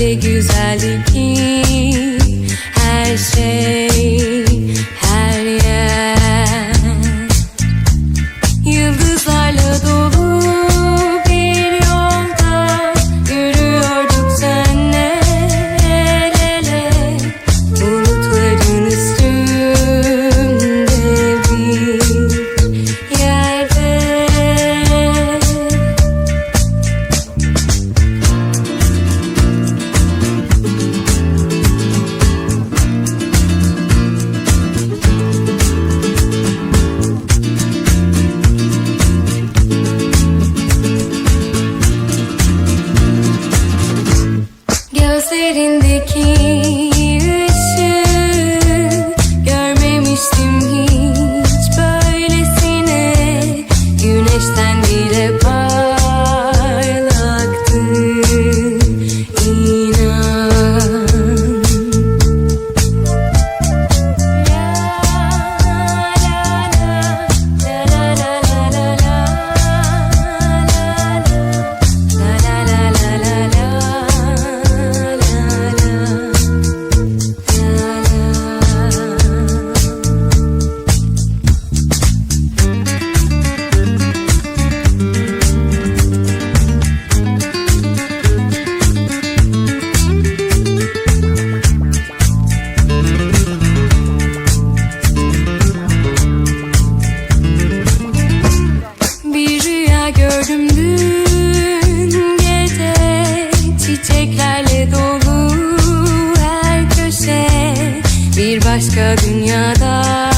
öyle güzeldi ki her şey. waiting Bir rüya gördüm dün gece. Çiçeklerle dolu her köşe. Bir başka dünyada